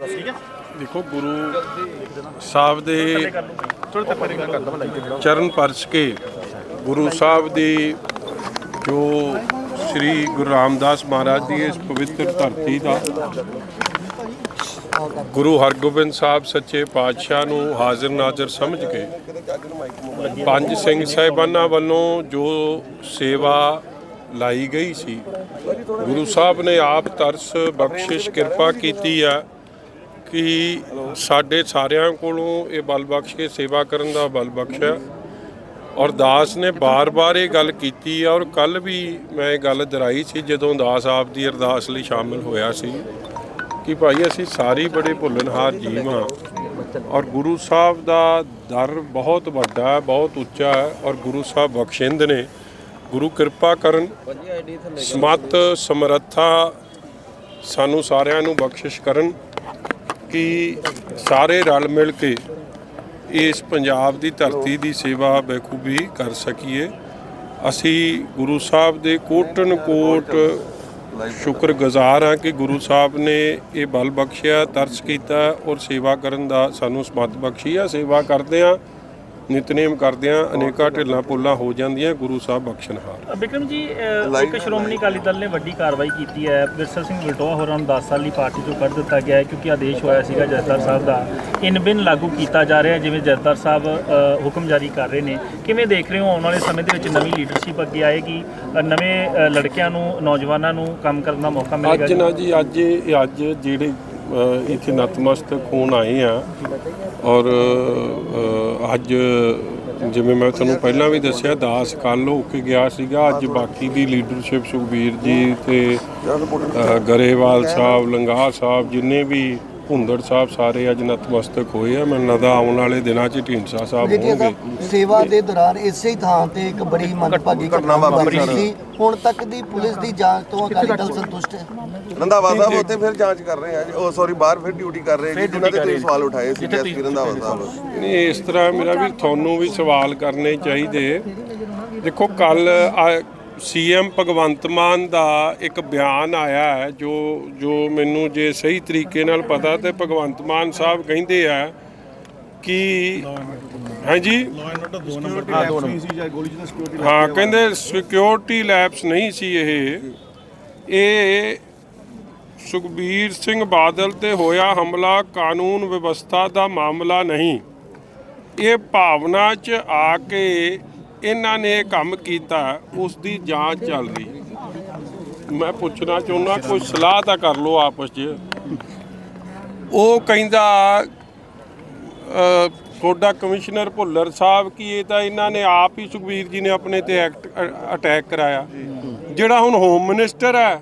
ਦੇਖੋ ਗੁਰੂ ਸਾਹਿਬ ਦੇ ਚਰਨ ਪਰਸ ਕੇ ਗੁਰੂ ਸਾਹਿਬ ਦੀ ਜੋ ਸ੍ਰੀ ਗੁਰੂ ਰਾਮਦਾਸ ਮਹਾਰਾਜ ਦੀ ਇਸ ਪਵਿੱਤਰ ਧਰਤੀ ਦਾ ਗੁਰੂ ਹਰਗੋਬਿੰਦ ਸਾਹਿਬ ਸੱਚੇ ਪਾਤਸ਼ਾਹ ਨੂੰ ਹਾਜ਼ਰ ਨਾਜ਼ਰ ਸਮਝ ਕੇ ਪੰਜ ਸਿੰਘ ਸਾਹਿਬਾਨਾਂ ਵੱਲੋਂ ਜੋ ਸੇਵਾ ਲਾਈ ਗਈ ਸੀ, ਗੁਰੂ ਸਾਹਿਬ ਨੇ ਆਪ ਤਰਸ ਬਖਸ਼ਿਸ਼ ਕਿਰਪਾ ਕੀਤੀ ਆ ਕਿ ਸਾਡੇ ਸਾਰਿਆਂ ਕੋਲੋਂ ਇਹ ਬਲ ਬਖਸ਼ ਕੇ ਸੇਵਾ ਕਰਨ ਦਾ ਬਲ ਬਖਸ਼ਿਆ ਔਰ ਦਾਸ ਨੇ ਬਾਰ-ਬਾਰ ਇਹ ਗੱਲ ਕੀਤੀ ਆ ਔਰ ਕੱਲ ਵੀ ਮੈਂ ਇਹ ਗੱਲ ਦਰਾਈ ਸੀ ਜਦੋਂ ਦਾਸ ਆਪ ਦੀ ਅਰਦਾਸ ਲਈ ਸ਼ਾਮਿਲ ਹੋਇਆ ਸੀ ਕਿ ਭਾਈ ਅਸੀਂ ਸਾਰੇ ਬੜੇ ਭੁੱਲਣਹਾਰ ਜੀਵ ਹਾਂ ਔਰ ਗੁਰੂ ਸਾਹਿਬ ਦਾ ਦਰ ਬਹੁਤ ਵੱਡਾ ਹੈ ਬਹੁਤ ਉੱਚਾ ਹੈ ਔਰ ਗੁਰੂ ਸਾਹਿਬ ਬਖਸ਼ਿੰਦ ਨੇ ਗੁਰੂ ਕਿਰਪਾ ਕਰਨ ਸਮਤ ਸਮਰੱਥਾ ਸਾਨੂੰ ਸਾਰਿਆਂ ਨੂੰ ਬਖਸ਼ਿਸ਼ ਕਰਨ ਕਿ ਸਾਰੇ ਰਲ ਮਿਲ ਕੇ ਇਸ ਪੰਜਾਬ ਦੀ ਧਰਤੀ ਦੀ ਸੇਵਾ ਬਖੂਬੀ ਕਰ ਸਕੀਏ। ਅਸੀਂ ਗੁਰੂ ਸਾਹਿਬ ਦੇ ਕੋਟਨ ਕੋਟ ਸ਼ੁਕਰਗੁਜ਼ਾਰ ਹਾਂ ਕਿ ਗੁਰੂ ਸਾਹਿਬ ਨੇ ਇਹ ਬਲ ਬਖਸ਼ਿਆ, ਤਰਸ ਕੀਤਾ ਔਰ ਸੇਵਾ ਕਰਨ ਦਾ ਸਾਨੂੰ ਸਮਤ ਬਖਸ਼ੀ ਆ। ਸੇਵਾ ਕਰਦੇ ਆ ਨਿਤਨੇਮ ਕਰਦੇ ਆ ਅਨੇਕਾਂ ਢਿੱਲਾਂ ਪੁੱਲਾਂ ਹੋ ਜਾਂਦੀਆਂ ਗੁਰੂ ਸਾਹਿਬ ਬਖਸ਼ਣਹਾਰ। ਬਿਕਰਮ ਜੀ ਅਹ, ਇੱਕ ਸ਼੍ਰੋਮਣੀ ਅਕਾਲੀ ਦਲ ਨੇ ਵੱਡੀ ਕਾਰਵਾਈ ਕੀਤੀ ਹੈ। ਵਿਰਸਾ ਸਿੰਘ ਵਲਟੋਆ ਹੋਰਾਂ ਨੂੰ 10 ਸਾਲ ਦੀ ਪਾਰਟੀ ਤੋਂ ਕੱਢ ਦਿੱਤਾ ਗਿਆ ਹੈ ਕਿਉਂਕਿ ਆਦੇਸ਼ ਹੋਇਆ ਸੀਗਾ ਜਥੇਦਾਰ ਸਾਹਿਬ ਦਾ। ਇਨ ਬਿਨ ਲਾਗੂ ਕੀਤਾ ਜਾ ਰਿਹਾ ਹੈ ਜਿਵੇਂ ਜਥੇਦਾਰ ਸਾਹਿਬ ਅਹ, ਹੁਕਮ ਜਾਰੀ ਕਰ ਰਹੇ ਨੇ। ਕਿਵੇਂ ਦੇਖ ਰਹੇ ਹੋ ਆਉਣ ਵਾਲੇ ਸਮੇਂ ਦੇ ਵਿੱਚ ਨਵੀਂ ਲੀਡਰਸ਼ਿਪ ਅੱਗੇ ਆਏਗੀ? ਅਹ, ਨਵੇਂ ਅਹ, ਲੜਕਿਆਂ ਨੂੰ ਨੌਜਵਾਨਾਂ ਨੂੰ ਕੰਮ ਕਰਨ ਦਾ ਮੌਕਾ ਮਿਲੇਗਾ ਅੱਜ ਜੀ? ਨਾ ਜੀ ਅੱਜ ਇਹ ਅੱਜ ਜਿਹੜੇ ਇੱਥੇ ਨਤਮਸਤਕ ਹੋਣ ਆਏ ਆ ਔਰ ਅੱਜ ਜਿਵੇਂ ਮੈਂ ਤੁਹਾਨੂੰ ਪਹਿਲਾਂ ਵੀ ਦੱਸਿਆ, ਦਾਸ ਕੱਲ ਹੋ ਕੇ ਗਿਆ ਸੀਗਾ, ਅੱਜ ਬਾਕੀ ਦੀ ਲੀਡਰਸ਼ਿਪ ਸੁਖਬੀਰ ਜੀ ਤੇ ਗਰੇਵਾਲ ਸਾਹਿਬ, ਲੰਗਾਹ ਸਾਹਿਬ, ਜਿੰਨੇ ਵੀ ਭੁੰਦੜ ਸਾਹਿਬ ਸਾਰੇ ਅੱਜ ਨਤਮਸਤਕ ਹੋਏ ਆ। ਮੈਨੂੰ ਲੱਗਦਾ ਆਉਣ ਵਾਲੇ ਦਿਨਾਂ 'ਚ ਢੀਂਡਸਾ ਸਾਹਿਬ ਹੋਣਗੇ ਸਾਹਿਬ ਸੇਵਾ ਦੇ ਦੌਰਾਨ ਇਸੇ ਹੀ ਥਾਂ ਤੇ ਇੱਕ ਬੜੀ ਮੰਦਭਾਗੀ ਘਟਨਾ ਵਾਪਰੀ ਸੀ। ਹੁਣ ਤੱਕ ਦੀ ਪੁਲਿਸ ਦੀ ਜਾਂਚ ਤੋਂ ਅਕਾਲੀ ਦਲ ਸੰਤੁਸ਼ਟ ਹੈ। ਰੰਧਾਵਾ ਸਾਹਿਬ ਉੱਥੇ ਫਿਰ ਜਾਂਚ ਕਰ ਰਹੇ ਆ ਜੀ। ਉਹ ਸੌਰੀ ਬਾਹਰ ਫਿਰ ਡਿਊਟੀ ਕਰ ਰਹੇ ਜੀ ਜਿਨ੍ਹਾਂ ਦੇ ਤੁਸੀਂ ਸਵਾਲ ਉਠਾਏ ਸੀ ਐਸਪੀ ਰੰਧਾਵਾ ਸਾਹਿਬ। ਨਹੀਂ ਇਸ ਤਰ੍ਹਾਂ ਮੇਰਾ ਵੀ ਤੁਹਾਨੂੰ ਵੀ ਸਵਾਲ ਕਰਨੇ ਚਾਹੀਦੇ। ਦੇਖੋ ਕੱਲ ਸੀਐਮ ਭਗਵੰਤ ਮਾਨ ਦਾ ਇੱਕ ਬਿਆਨ ਆਇਆ ਹੈ ਜੋ ਜੋ ਮੈਨੂੰ ਜੇ ਸਹੀ ਤਰੀਕੇ ਨਾਲ ਪਤਾ ਤੇ ਭਗਵੰਤ ਮਾਨ ਸਾਹਿਬ ਕਹਿੰਦੇ ਆ ਕਿ ਹਾਂਜੀ? ਹਾਂ ਕਹਿੰਦੇ ਸਿਕਿਉਰਿਟੀ ਲੈਪਸ ਨਹੀਂ ਸੀ ਇਹ। ਇਹ ਸੁਖਬੀਰ ਸਿੰਘ ਬਾਦਲ ਤੇ ਹੋਇਆ ਹਮਲਾ ਕਾਨੂੰਨ ਵਿਵਸਥਾ ਦਾ ਮਾਮਲਾ ਨਹੀਂ। ਇਹ ਭਾਵਨਾ 'ਚ ਆ ਕੇ ਇਹਨਾਂ ਨੇ ਕੰਮ ਕੀਤਾ ਉਸ ਦੀ ਜਾਂਚ ਚੱਲ ਰਹੀ। ਮੈਂ ਪੁੱਛਣਾ ਚਾਹੁੰਦਾ, ਕੋਈ ਸਲਾਹ ਤਾਂ ਕਰ ਲਓ ਆਪਸ 'ਚ। ਉਹ ਕਹਿੰਦਾ ਤੁਹਾਡਾ ਕਮਿਸ਼ਨਰ ਭੁੱਲਰ ਸਾਹਿਬ ਕੀ ਇਹ ਤਾਂ ਇਹਨਾਂ ਨੇ ਆਪ ਹੀ ਸੁਖਬੀਰ ਜੀ ਨੇ ਆਪਣੇ ਤੇ ਐਕਟ ਅਟੈਕ ਕਰਾਇਆ। ਜਿਹੜਾ ਹੁਣ ਹੋਮ ਮਿਨਿਸਟਰ ਹੈ,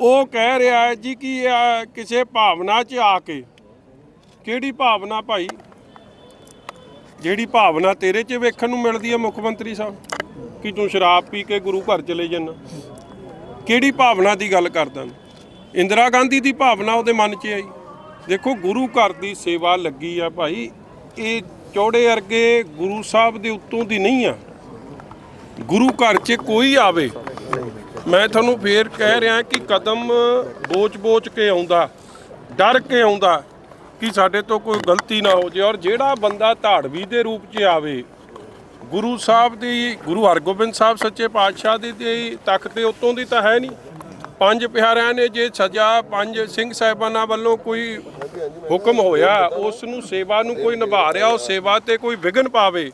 ਉਹ ਕਹਿ ਰਿਹਾ ਹੈ ਜੀ ਕਿ ਕਿਸੇ ਭਾਵਨਾ 'ਚ ਆ ਕੇ, ਕਿਹੜੀ ਭਾਵਨਾ ਭਾਈ? ਜਿਹੜੀ ਭਾਵਨਾ ਤੇਰੇ 'ਚ ਵੇਖਣ ਨੂੰ ਮਿਲਦੀ ਹੈ ਮੁੱਖ ਮੰਤਰੀ ਸਾਹਿਬ? ਕਿ ਤੂੰ ਸ਼ਰਾਬ ਪੀ ਕੇ ਗੁਰੂ ਘਰ ਚਲੇ ਜਾਂਦਾ ਕਿਹੜੀ ਭਾਵਨਾ ਦੀ ਗੱਲ ਕਰਦਾ ਇੰਦਰਾ ਗਾਂਧੀ ਦੀ ਭਾਵਨਾ ਉਹਦੇ ਮਨ 'ਚ ਆਈ। ਦੇਖੋ, ਗੁਰੂ ਘਰ ਦੀ ਸੇਵਾ ਲੱਗੀ ਆ ਭਾਈ। ਇਹ ਚੌੜੇ ਅਰਗੇ ਗੁਰੂ ਸਾਹਿਬ ਦੇ ਉੱਤੋਂ ਦੀ ਨਹੀਂ ਆ। ਗੁਰੂ ਘਰ 'ਚ ਕੋਈ ਆਵੇ। ਮੈਂ ਤੁਹਾਨੂੰ ਫੇਰ ਕਹਿ ਰਿਹਾ ਕਿ ਕਦਮ ਬੋਚ-ਬੋਚ ਕੇ ਆਉਂਦਾ, ਡਰ ਕੇ ਆਉਂਦਾ। ਕਿ ਸਾਡੇ ਤੋਂ ਕੋਈ ਗਲਤੀ ਨਾ ਹੋ ਜੇ ਔਰ ਜਿਹੜਾ ਬੰਦਾ ਧਾੜਵੀ ਦੇ ਰੂਪ 'ਚ ਆਵੇ, ਗੁਰੂ ਸਾਹਿਬ ਦੀ, ਗੁਰੂ ਹਰਗੋਬਿੰਦ ਸਾਹਿਬ ਸੱਚੇ ਪਾਤਸ਼ਾਹ ਦੀ ਤਖਤ ਦੇ ਉੱਤੋਂ ਦੀ ਤਾਂ ਹੈ ਨਹੀਂ। ਪੰਜ ਪਿਆਰਿਆਂ ਨੇ ਜੇ ਸਜ਼ਾ ਪੰਜ ਸਿੰਘ ਸਾਹਿਬਾਨਾਂ ਵੱਲੋਂ ਕੋਈ ਹੁਕਮ ਹੋਇਆ, ਉਸ ਨੂੰ ਸੇਵਾ ਨੂੰ ਕੋਈ ਨਿਭਾ ਰਿਹਾ ਉਹ ਸੇਵਾ ਤੇ ਕੋਈ ਵਿਘਨ ਪਾਵੇ,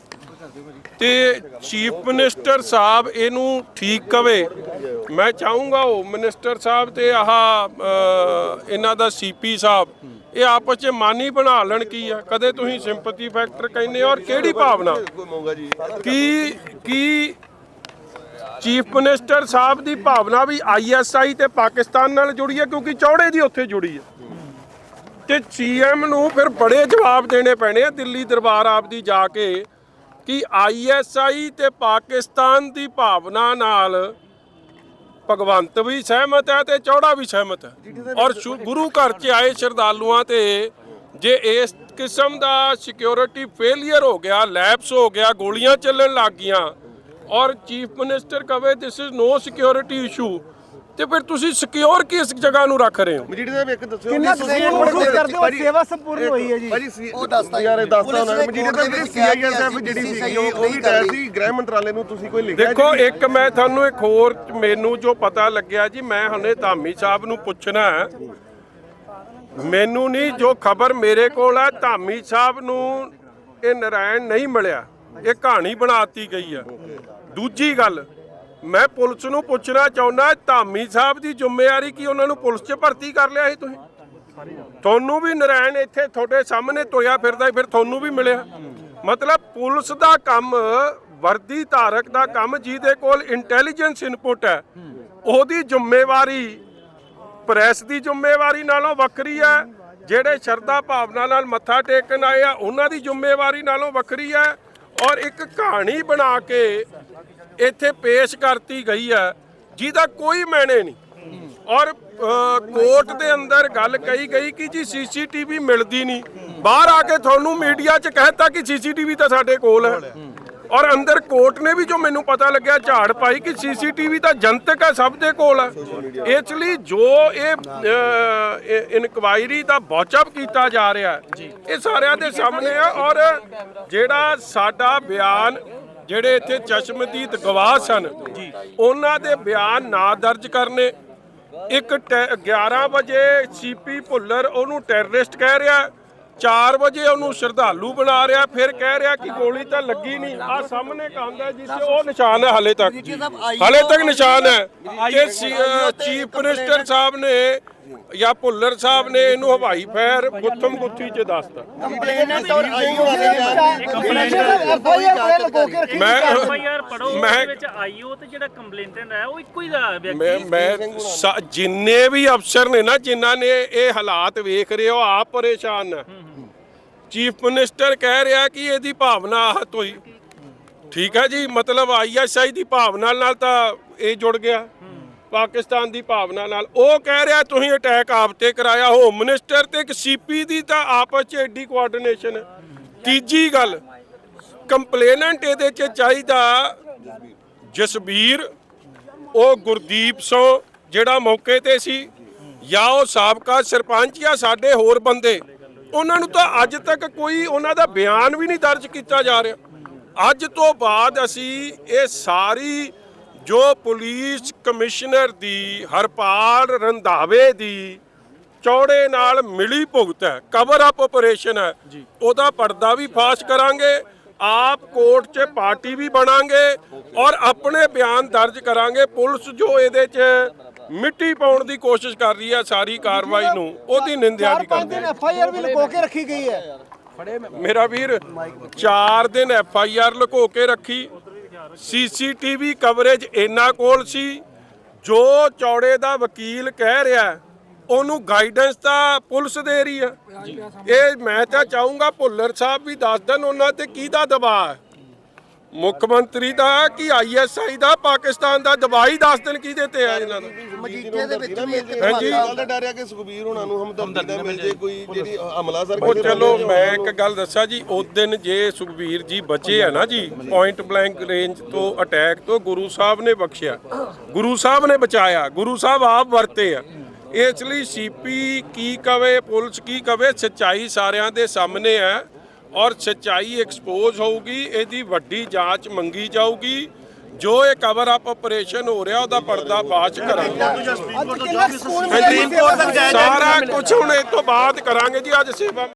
ਤੇ ਚੀਫ ਮਿਨਿਸਟਰ ਸਾਹਿਬ ਇਹਨੂੰ ਠੀਕ ਕਵੇ। ਮੈਂ ਚਾਹੂੰਗਾ ਉਹ ਮਿਨਿਸਟਰ ਸਾਹਿਬ ਤੇ ਆਹ ਇਹਨਾਂ ਦਾ ਸੀਪੀ ਸਾਹਿਬ ਇਹ ਆਪਸ ਚ ਮਾਨੀ ਬਣਾ ਲੈਣ ਕੀ ਆ? ਕਦੇ ਤੁਸੀਂ ਸਿੰਪਥੀ ਫੈਕਟਰ ਕਹਿੰਦੇ ਔਰ ਕਿਹੜੀ ਭਾਵਨਾ? ਕੀ ਕੀ ਚੀਫ ਮਿਨਿਸਟਰ ਸਾਹਿਬ ਦੀ ਭਾਵਨਾ ਵੀ ਆਈਐਸਆਈ ਤੇ ਪਾਕਿਸਤਾਨ ਨਾਲ ਜੁੜੀ ਹੈ ਕਿਉਂਕਿ ਚੌੜੇ ਦੀ ਉੱਥੇ ਜੁੜੀ ਹੈ। ਤੇ ਸੀਐਮ ਨੂੰ ਫਿਰ ਬੜੇ ਜਵਾਬ ਦੇਣੇ ਪੈਣੇ ਆ ਦਿੱਲੀ ਦਰਬਾਰ ਆਪ ਦੀ ਜਾ ਕੇ ਕਿ ਆਈਐਸਆਈ ਤੇ ਪਾਕਿਸਤਾਨ ਦੀ ਭਾਵਨਾ ਨਾਲ ਭਗਵੰਤ ਵੀ ਸਹਿਮਤ ਹੈ ਤੇ ਚੌੜਾ ਵੀ ਸਹਿਮਤ ਹੈ। ਔਰ ਗੁਰੂ ਘਰ 'ਚ ਆਏ ਸ਼ਰਧਾਲੂਆਂ ਤੇ ਜੇ ਇਸ ਕਿਸਮ ਦਾ ਸਿਕਿਉਰਿਟੀ ਫੇਲਿਅਰ ਹੋ ਗਿਆ ਲੈਪਸ ਹੋ ਗਿਆ ਗੋਲੀਆਂ ਚੱਲਣ ਲੱਗ ਗਈਆਂ ਔਰ ਚੀਫ ਮਿਨਿਸਟਰ ਕਵੇ this is no security issue ਤੇ ਫਿਰ ਤੁਸੀਂ ਸਿਕਿਉਰ ਕਿਸ ਜਗ੍ਹਾ ਨੂੰ ਰੱਖ ਰਹੇ ਹੋ? ਮਜੀਠੀ ਸਾਹਿਬ ਇੱਕ ਦੱਸਿਓ। ਕਿੰਨਾ ਤੁਸੀਂ ਮਹਿਸੂਸ ਕਰਦੇ ਹੋ? ਸੇਵਾ ਸੰਪੂਰਨ ਹੋਈ ਹੈ ਜੀ। ਭਾਜੀ ਉਹ ਦੱਸਦਾ ਯਾਰ ਇਹ ਦੱਸਦਾ ਉਹਨਾਂ ਨੇ। ਮਜੀਠੀ ਸਾਹਿਬ ਕਿ ਸੀਆਈਐਸਐਫ ਜਿਹੜੀ ਸੀ ਉਹ ਵੀ ਨਹੀਂ ਟਾਇਰ ਸੀ ਗ੍ਰਹਿ ਮੰਤਰਾਲੇ ਨੂੰ ਤੁਸੀਂ ਕੋਈ ਲਿਖਿਆ ਦੇਖੋ ਇੱਕ ਮੈਂ ਤੁਹਾਨੂੰ ਇੱਕ ਹੋਰ ਮੈਨੂੰ ਜੋ ਪਤਾ ਲੱਗਿਆ ਜੀ ਮੈਂ ਹੁਣੇ ਧਾਮੀ ਸਾਹਿਬ ਨੂੰ ਪੁੱਛਣਾ ਹੈ। ਮੈਨੂੰ ਨਹੀਂ ਜੋ ਖਬਰ ਮੇਰੇ ਕੋਲ ਹੈ ਧਾਮੀ ਸਾਹਿਬ ਨੂੰ ਇਹ ਨਰਾਇਣ ਨਹੀਂ ਮਿਲਿਆ। ਇਹ ਕਹਾਣੀ ਬਣਾਤੀ ਗਈ ਹੈ। ਦੂਜੀ ਗੱਲ ਮੈਂ ਪੁਲਿਸ ਨੂੰ ਪੁੱਛਣਾ ਚਾਹੁੰਦਾ, ਧਾਮੀ ਸਾਹਿਬ ਦੀ ਜ਼ਿੰਮੇਵਾਰੀ ਕੀ? ਉਹਨਾਂ ਨੂੰ ਪੁਲਿਸ 'ਚ ਭਰਤੀ ਕਰ ਲਿਆ ਸੀ ਤੁਸੀਂ? ਤੁਹਾਨੂੰ ਵੀ ਨਰਾਇਣ ਇੱਥੇ ਤੁਹਾਡੇ ਸਾਹਮਣੇ ਤੋਇਆ ਫਿਰਦਾ ਫਿਰ ਤੁਹਾਨੂੰ ਵੀ ਮਿਲਿਆ। ਮਤਲਬ ਪੁਲਿਸ ਦਾ ਕੰਮ, ਵਰਦੀ ਧਾਰਕ ਦਾ ਕੰਮ ਜਿਹਦੇ ਕੋਲ ਇੰਟੈਲੀਜੈਂਸ ਇਨਪੁਟ ਹੈ, ਉਹਦੀ ਜ਼ਿੰਮੇਵਾਰੀ ਪ੍ਰੈਸ ਦੀ ਜ਼ਿੰਮੇਵਾਰੀ ਨਾਲੋਂ ਵੱਖਰੀ ਹੈ, ਜਿਹੜੇ ਸ਼ਰਧਾ ਭਾਵਨਾ ਨਾਲ ਮੱਥਾ ਟੇਕਣ ਆਏ ਆ, ਉਹਨਾਂ ਦੀ ਜ਼ਿੰਮੇਵਾਰੀ ਨਾਲੋਂ ਵੱਖਰੀ ਹੈ। ਔਰ ਇੱਕ ਕਹਾਣੀ ਬਣਾ ਕੇ ਇੱਥੇ ਪੇਸ਼ ਕਰਤੀ ਗਈ ਹੈ, ਜਿਹਦਾ ਕੋਈ ਮੈਨੇ ਨਹੀਂ। ਔਰ ਕੋਰਟ ਦੇ ਅੰਦਰ ਗੱਲ ਕਹੀ ਗਈ ਕਿ ਜੀ ਸੀਸੀਟੀਵੀ ਮਿਲਦੀ ਨਹੀਂ। ਬਾਹਰ ਆ ਕੇ ਤੁਹਾਨੂੰ ਮੀਡੀਆ 'ਚ ਕਹਿਤਾ ਕਿ ਸੀਸੀਟੀਵੀ ਤਾਂ ਸਾਡੇ ਕੋਲ ਹੈ। ਔਰ ਅੰਦਰ ਕੋਰਟ ਨੇ ਵੀ ਜੋ ਮੈਨੂੰ ਪਤਾ ਲੱਗਿਆ, ਝਾੜ ਪਾਈ ਕਿ ਸੀਸੀਟੀਵੀ ਤਾਂ ਜਨਤਕ ਹੈ, ਸਭ ਦੇ ਕੋਲ ਹੈ। ਇਸ ਲਈ ਜੋ ਇਹ ਇਨਕੁਆਇਰੀ ਦਾ ਬੌਚਅਪ ਕੀਤਾ ਜਾ ਰਿਹਾ ਇਹ ਸਾਰਿਆਂ ਦੇ ਸਾਹਮਣੇ ਹੈ। ਔਰ ਜਿਹੜਾ ਸਾਡਾ ਬਿਆਨ ਜਿਹੜੇ ਇੱਥੇ ਚਸ਼ਮਦੀਦ ਗਵਾਹ ਸਨ ਉਹਨਾਂ ਦੇ ਬਿਆਨ ਨਾ ਦਰਜ ਕਰਨੇ। ਇੱਕ ਟੈ- 11 ਵਜੇ ਸੀਪੀ ਭੁੱਲਰ ਉਹਨੂੰ ਟੈਰਰਿਸਟ ਕਹਿ ਰਿਹਾ 4 ਵਜੇ ਉਹਨੂੰ ਸ਼ਰਧਾਲੂ ਬਣਾ ਰਿਹਾ ਫਿਰ ਕਹਿ ਰਿਹਾ ਕਿ ਗੋਲੀ ਤਾਂ ਲੱਗੀ ਨਹੀਂ। ਆ ਸਾਹਮਣੇ ਕਹਿੰਦਾ ਜਿਸ ਤੇ ਉਹ ਨਿਸ਼ਾਨ ਹੈ ਹਲੇ ਤੱਕ। ਹਲੇ ਤੱਕ ਨਿਸ਼ਾਨ ਹੈ ਕਿ ਚੀਫ ਮਿਨਿਸਟਰ ਸਾਹਿਬ ਨੇ ਜਾਂ ਭੁੱਲਰ ਸਾਹਿਬ ਨੇ ਇਹਨੂੰ ਹਵਾਈ ਫਾਇਰ ਗੁੱਥਮ ਗੁੱਥੀ ਚ ਦੱਸਤਾ। ਮੈਂ ਮੈਂ ਵਿੱਚ ਆਈਓ ਤੇ ਜਿਹੜਾ ਕੰਪਲੇਂਟੈਂਟ ਹੈ ਉਹ ਇੱਕੋ ਹੀ ਦਾ ਮੈਂ ਵਿਅਕਤੀ ਮੈਂ ਸਾ- ਜਿੰਨੇ ਵੀ ਅਫਸਰ ਨੇ ਨਾ, ਜਿਨ੍ਹਾਂ ਨੇ ਇਹ ਹਾਲਾਤ ਵੇਖ ਰਹੇ ਹੋ, ਆਪ ਪਰੇਸ਼ਾਨ ਨੇ ਚੀਫ ਮਿਨਿਸਟਰ ਕਹਿ ਰਿਹਾ ਕਿ ਇਹਦੀ ਭਾਵਨਾ ਆਹਤ ਹੋਈ। ਠੀਕ ਹੈ ਜੀ, ਮਤਲਬ ਆਈਐਸਆਈ ਦੀ ਭਾਵਨਾ ਨਾਲ ਤਾਂ ਇਹ ਜੁੜ ਗਿਆ। ਪਾਕਿਸਤਾਨ ਦੀ ਭਾਵਨਾ ਨਾਲ। ਉਹ ਕਹਿ ਰਿਹਾ, ਤੁਸੀਂ ਅਟੈਕ ਆਪ ਤੇ ਕਰਾਇਆ ਹੋਮ ਮਿਨਿਸਟਰ ਤੇ ਇੱਕ ਸੀਪੀ ਦੀ ਤਾਂ ਆਪਸ ਚ ਐਡੀ ਕੋਆਰਡੀਨੇਸ਼ਨ ਤੀਜੀ ਗੱਲ ਕੰਪਲੇਨੈਂਟ ਇਹਦੇ ਚ ਚਾਹੀਦਾ ਜਸਬੀਰ, ਉਹ ਗੁਰਦੀਪ ਸਿੰਘ, ਜਿਹੜਾ ਮੌਕੇ ਤੇ ਸੀ, ਜਾਂ ਉਹ ਸਾਬਕਾ ਸਰਪੰਚ ਜਾਂ ਸਾਡੇ ਹੋਰ ਬੰਦੇ। ਉਹਨਾਂ ਨੂੰ ਤਾਂ ਅੱਜ ਤੱਕ ਕੋਈ ਉਹਨਾਂ ਦਾ ਬਿਆਨ ਵੀ ਨਹੀਂ ਦਰਜ ਕੀਤਾ ਜਾ ਰਿਹਾ। ਅੱਜ ਤੋਂ ਬਾਅਦ ਅਸੀਂ ਇਹ ਸਾਰੀ ਜੋ ਪੁਲਿਸ ਕਮਿਸ਼ਨਰ ਦੀ ਹਰਪਾਲ ਰੰਧਾਵੇ ਦੀ ਚੌੜੇ ਨਾਲ ਮਿਲੀ ਭੁਗਤ ਹੈ ਕਵਰ ਅਪ ਆਪਰੇਸ਼ਨ ਹੈ ਉਹਦਾ ਪਰਦਾ ਵੀ ਫਾਸ਼ ਕਰਾਂਗੇ ਆਪ ਕੋਰਟ 'ਚ ਪਾਰਟੀ ਵੀ ਬਣਾਂਗੇ ਔਰ ਆਪਣੇ ਬਿਆਨ ਦਰਜ ਕਰਾਂਗੇ। ਪੁਲਿਸ ਜੋ ਇਹਦੇ 'ਚ ਮਿੱਟੀ ਪਾਉਣ ਦੀ ਕੋਸ਼ਿਸ਼ ਕਰ ਰਹੀ ਹੈ ਸਾਰੀ ਕਾਰਵਾਈ ਨੂੰ ਉਹਦੀ ਨਿੰਦਿਆ ਵੀ ਕਰਦੇ ਹਾਂ। ਐਫਆਈਆਰ ਵੀ ਲਗੋ ਕੇ ਰੱਖੀ ਗਈ ਹੈ। ਮੇਰਾ ਵੀਰ 4 ਦਿਨ ਐਫ ਆਈ ਆਰ ਲੁਕੋ ਕੇ ਰੱਖੀ। ਸੀਸੀਟੀਵੀ ਕਵਰੇਜ ਇੰਨਾ ਕੋਲ ਸੀ। ਜੋ ਚੌੜੇ ਦਾ ਵਕੀਲ ਕਹਿ ਰਿਹਾ ਉਹਨੂੰ ਗਾਈਡੈਂਸ ਤਾਂ ਪੁਲਿਸ ਦੇ ਰਹੀ ਹੈ ਇਹ ਮੈਂ ਤਾਂ ਚਾਹੂੰਗਾ ਭੁੱਲਰ ਸਾਹਿਬ ਵੀ ਦੱਸ ਦੇਣ ਉਹਨਾਂ ਤੇ ਕਿਹਦਾ ਦਬਾਅ ਹੈ। ਮੁੱਖ ਮੰਤਰੀ ਦਾ ਕਿ ਆਈਐਸਆਈ ਦਾ ਪਾਕਿਸਤਾਨ ਦਾ ਹੀ ਦੱਸ ਦੇਣ ਕਿਹਦੇ ਤੇ ਹੈ ਇਹਨਾਂ ਦਾ ਮਜੀਠੇ ਦੇ ਵਿੱਚ ਵੀ ਇੱਕ ਹਾਂਜੀ। ਧਮਾਕਾ ਗੱਲ ਦਾ ਡਰ ਆ ਕਿ ਸੁਖਬੀਰ ਹੋਣਾ ਨੂੰ ਹਮਦਰਦੀ ਦਾ ਮਿਲ ਜੇ ਕੋਈ ਜਿਹੜੀ ਹਮਲਾ ਸਰ ਉਹ ਚਲੋ ਮੈਂ ਇੱਕ ਗੱਲ ਦੱਸਾਂ ਜੀ ਉਸ ਦਿਨ ਜੇ ਸੁਖਬੀਰ ਜੀ ਬਚੇ ਆ ਨਾ ਜੀ ਪੁਆਇੰਟ ਬਲੈਂਕ ਰੇਂਜ ਤੋਂ ਅਟੈਕ ਤੋਂ ਗੁਰੂ ਸਾਹਿਬ ਨੇ ਬਖਸ਼ਿਆ। ਗੁਰੂ ਸਾਹਿਬ ਨੇ ਬਚਾਇਆ ਗੁਰੂ ਸਾਹਿਬ ਆਪ ਵਰਤੇ ਆ। ਇਸ ਲਈ ਸੀਪੀ ਕੀ ਕਵੇ ਪੁਲਿਸ ਕੀ ਕਵੇ ਸੱਚਾਈ ਸਾਰਿਆਂ ਦੇ ਸਾਹਮਣੇ ਹੈ ਔਰ ਸੱਚਾਈ ਐਕਸਪੋਜ਼ ਹੋਊਗੀ ਇਹਦੀ ਵੱਡੀ ਜਾਂਚ ਮੰਗੀ ਜਾਊਗੀ। ਜੋ ਇਹ ਕਵਰ ਅਪ ਆਪਰੇਸ਼ਨ ਹੋ ਰਿਹਾ ਉਹਦਾ ਪਰਦਾ ਬਾਅਦ ਕਰਾਂਗੇ ਸਾਰਾ ਕੁਝ ਹੁਣ ਇਹ ਤੋਂ ਬਾਅਦ ਕਰਾਂਗੇ ਜੀ ਅੱਜ ਸੇਵਾ